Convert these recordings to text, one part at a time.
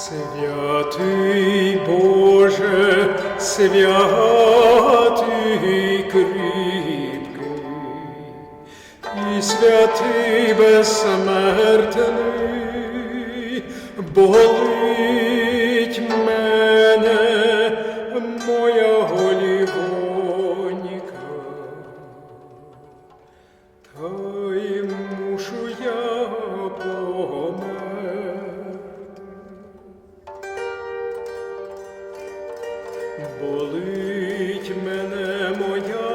Святий Боже, святий кріпкий, і святий безсмертний, болить мене моя голівоніка. Та Болить мене моя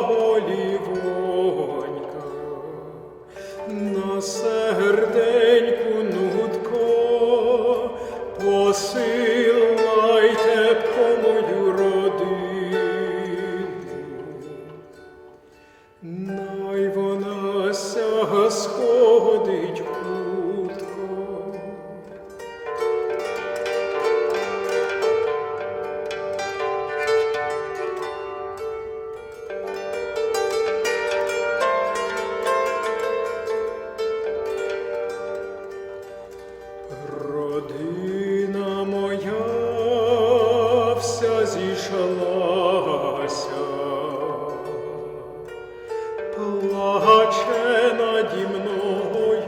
голівонька, на серденьку нутко, посилайте по мою родину. Най вона ся сходить плаче наді мною,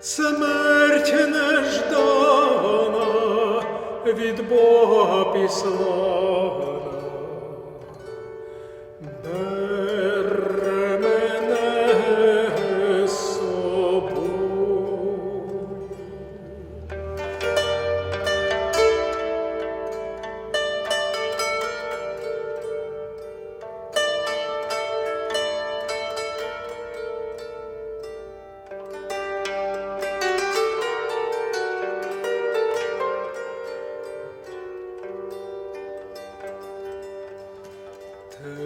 смерть неждана від Бога післана.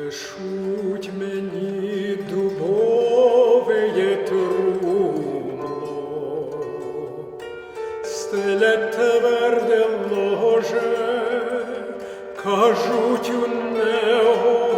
Тешуть мені дубове трумло, стелять тверде ложе, кажуть у неоляти.